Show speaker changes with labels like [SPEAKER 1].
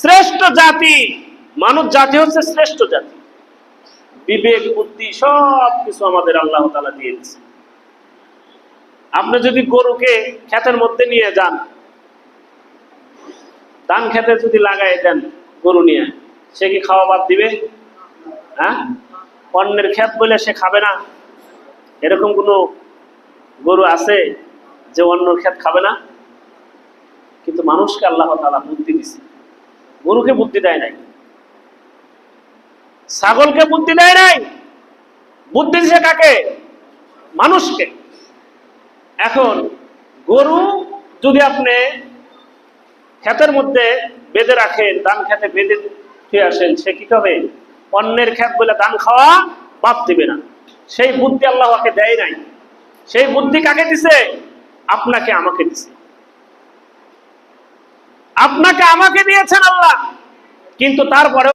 [SPEAKER 1] শ্রেষ্ঠ জাতি, মানব জাতি হচ্ছে শ্রেষ্ঠ জাতি। বিবেক, বুদ্ধি সব কিছু আমাদের আল্লাহ তালা দিয়ে দিচ্ছে আপনি যদি গরুকে ক্ষেতের মধ্যে নিয়ে যান, ধান খেতে যদি লাগাই দেন গরু নিয়ে, সে কি খাওয়া বাদ দিবে? হ্যাঁ? অন্যের ক্ষেত বলে সে খাবে না? এরকম কোনো গরু আছে যে অন্য ক্ষেত খাবে না? কিন্তু মানুষকে আল্লাহ তালা গরুকে বুদ্ধি দেয় নাই, ছাগলকে বুদ্ধি দেয় নাই। বুদ্ধি দিছে কাকে? মানুষকে। এখন গরু যদি আপনি ক্ষেতের মধ্যে বেঁধে রাখেন দান খেতে বেঁধে ফিরে আসেন, সে কি হবে অন্যের ক্ষেত বলে দান খাওয়া বাদ দিবে না। সেই বুদ্ধি আল্লাহকে দেয় নাই। সেই বুদ্ধি কাকে দিছে? আপনাকে, আমাকে দিছে। আপনাকে আমাকে দিয়েছেন আল্লাহ। কিন্তু তারপরে